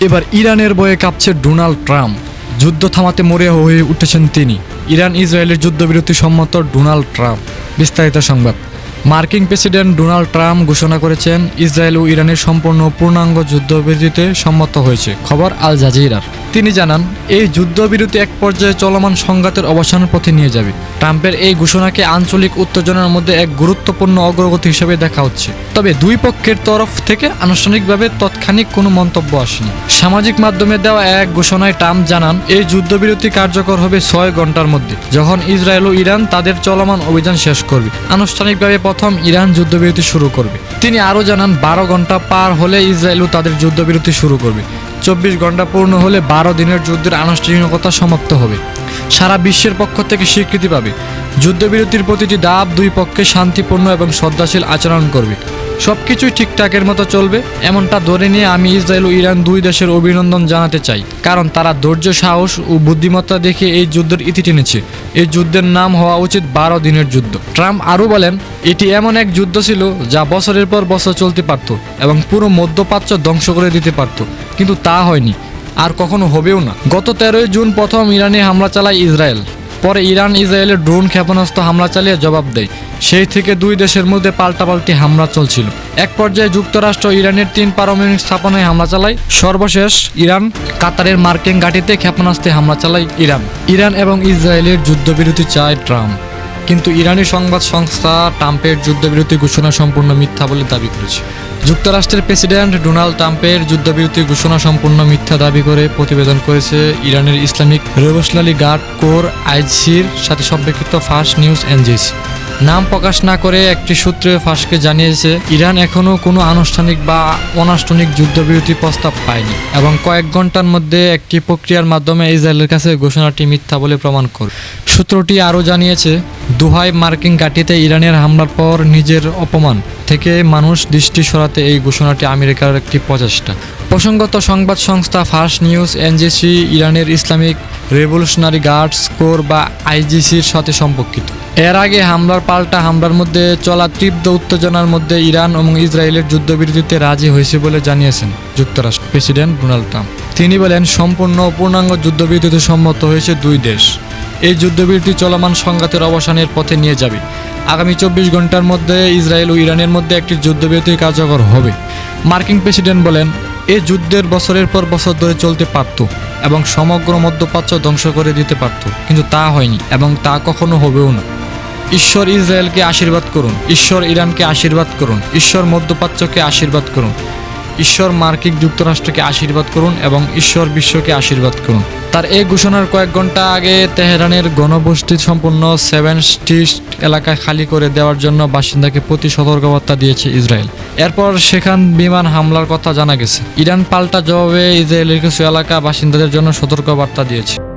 এবার ইরানের বয়ে কাঁপছে ডোনাল্ড ট্রাম্প। যুদ্ধ থামাতে মরিয়া হয়ে উঠেছেন তিনি। ইরান ইসরায়েলের যুদ্ধবিরতি সম্মত ডোনাল্ড ট্রাম্প। বিস্তারিত সংবাদ। মার্কিন প্রেসিডেন্ট ডোনাল্ড ট্রাম্প ঘোষণা করেছেন, ইসরায়েল ও ইরানের সম্পূর্ণ পূর্ণাঙ্গ যুদ্ধবিরতিতে সম্মত হয়েছে। খবর আল জাজিরার। তিনি জানান, এই যুদ্ধবিরতি এক পর্যায়ে চলমান সংঘাতের অবসানের পথে নিয়ে যাবে। ট্রাম্পের এই ঘোষণাকে আঞ্চলিক উত্তেজনার মধ্যে এক গুরুত্বপূর্ণ অগ্রগতি হিসেবে দেখা হচ্ছে। তবে দুই পক্ষের তরফ থেকে আনুষ্ঠানিকভাবে তৎক্ষণিক কোনো মন্তব্য আসেনি। সামাজিক মাধ্যমে দেওয়া এক ঘোষণায় ট্রাম্প জানান, এই যুদ্ধবিরতি কার্যকর হবে ছয় ঘণ্টার মধ্যে, যখন ইসরায়েল ও ইরান তাদের চলমান অভিযান শেষ করবে। আনুষ্ঠানিকভাবে প্রথম ইরান যুদ্ধবিরতি শুরু করবে। তিনি আরও জানান, বারো ঘণ্টা পার হলে ইসরায়েলও তাদের যুদ্ধবিরতি শুরু করবে। চব্বিশ ঘণ্টা পূর্ণ হলে বারো দিনের যুদ্ধের আনুষ্ঠানিকতা সমাপ্ত হবে। সারা বিশ্বের পক্ষ থেকে স্বীকৃতি পাবে। যুদ্ধবিরতির প্রতিটি ধাপ দুই পক্ষে শান্তিপূর্ণ এবং শ্রদ্ধাশীল আচরণ করবে। সবকিছুই ঠিকঠাকের মতো চলবে, এমনটা ধরে নিয়ে আমি ইসরায়েল ও ইরান দুই দেশের অভিনন্দন জানাতে চাই, কারণ তারা ধৈর্য, সাহস ও বুদ্ধিমত্তা দেখে এই যুদ্ধের ইতি টেনেছে। এই যুদ্ধের নাম হওয়া উচিত বারো দিনের যুদ্ধ। ট্রাম্প আরও বলেন, এটি এমন এক যুদ্ধ ছিল যা বছরের পর বছর চলতে পারত এবং পুরো মধ্যপ্রাচ্য ধ্বংস করে দিতে পারত। কিন্তু তা হয়নি। আর কখনো হবেও না। গত তেরোই জুন প্রথম ইরানে হামলা চালায় ইসরায়েল। পরে ইরান ইসরায়েলের ড্রোন ক্ষেপণাস্ত্র হামলা চালিয়ে জবাব দেয়। সেই থেকে দুই দেশের মধ্যে পাল্টাপাল্টি হামলা চলছিল। এক পর্যায়ে যুক্তরাষ্ট্র ইরানের তিন পারমাণবিক স্থাপনায় হামলা চালায়। সর্বশেষ ইরান, কাতারের মার্কিন ঘাঁটিতে ক্ষেপণাস্ত্রে হামলা চালায় ইরান। ইরান এবং ইসরায়েলের যুদ্ধবিরতি চায় ট্রাম্প। কিন্তু ইরানি সংবাদ সংস্থা ট্রাম্পের যুদ্ধবিরতি ঘোষণা সম্পূর্ণ মিথ্যা বলে দাবি করেছে। যুক্তরাষ্ট্রের প্রেসিডেন্ট ডোনাল্ড ট্রাম্পের যুদ্ধবিরতি ঘোষণা সম্পূর্ণ মিথ্যা দাবি করে প্রতিবেদন করেছে ইরানের ইসলামিক রেভলিউশনারি গার্ড কোর আইজির সাথে সম্পর্কিত ফার্স্ট নিউজ এনজিসি। নাম প্রকাশ না করে একটি সূত্রে ফাঁসকে জানিয়েছে, ইরান এখনও কোনো আনুষ্ঠানিক বা অনানুষ্ঠানিক যুদ্ধবিরতি প্রস্তাব পায়নি এবং কয়েক ঘণ্টার মধ্যে একটি প্রক্রিয়ার মাধ্যমে ইসরায়েলের কাছে ঘোষণাটি মিথ্যা বলে প্রমাণ করবে সূত্রটি আরও জানিয়েছে, দুহাই মার্কিন ঘাঁটিতে ইরানের হামলার পর নিজের অপমান থেকে মানুষ দৃষ্টি সরাতে এই ঘোষণাটি আমেরিকার একটি প্রচেষ্টা। প্রসঙ্গত সংবাদ সংস্থা ফার্স্ট নিউজ, এনজিসি, ইরানের ইসলামিক রেভলিউশনারি গার্ডস কোর বা আইজিসির সাথে সম্পর্কিত। এর আগে হামলার পাল্টা হামলার মধ্যে চলা তীব্র উত্তেজনার মধ্যে ইরান এবং ইসরায়েলের যুদ্ধবিরতিতে রাজি হয়েছে বলে জানিয়েছেন যুক্তরাষ্ট্র প্রেসিডেন্ট ডোনাল্ড ট্রাম্প। তিনি বলেন, সম্পূর্ণ পূর্ণাঙ্গ যুদ্ধবিরতিতে সম্মত হয়েছে দুই দেশ। এই যুদ্ধবিরতি চলমান সংঘাতের অবসানের পথে নিয়ে যাবে। আগামী চব্বিশ ঘণ্টার মধ্যে ইসরায়েল ও ইরানের মধ্যে একটি যুদ্ধবিরতি কার্যকর হবে। মার্কিন প্রেসিডেন্ট বলেন এই যুদ্ধের বছরের পর বছর ধরে চলতে পারত এবং সমগ্র মধ্যপ্রাচ্য ধ্বংস করে দিতে পারত, কিন্তু তা হয়নি এবং তা কখনো হবেও না। ঈশ্বর ইসরায়েলকে আশীর্বাদ করুন, ঈশ্বর ইরানকে আশীর্বাদ করুন, ঈশ্বর মধ্যপ্রাচ্যকে আশীর্বাদ করুন। ঈশ্বর মার্কিন যুক্তরাষ্ট্রকে আশীর্বাদ করুন এবং ঈশ্বর বিশ্বকে আশীর্বাদ করুন। তার এই ঘোষণার কয়েক ঘণ্টা আগে তেহরানের গণবস্তি সম্পন্ন সেভেন স্ট্রিট এলাকা খালি করে দেওয়ার জন্য বাসিন্দাকে প্রতি সতর্কবার্তা দিয়েছে ইসরায়েল। এরপর সেখান বিমান হামলার কথা জানা গেছে। ইরান পাল্টা জবাবে ইসরায়েলের কিছু এলাকা বাসিন্দাদের জন্য সতর্কবার্তা দিয়েছে।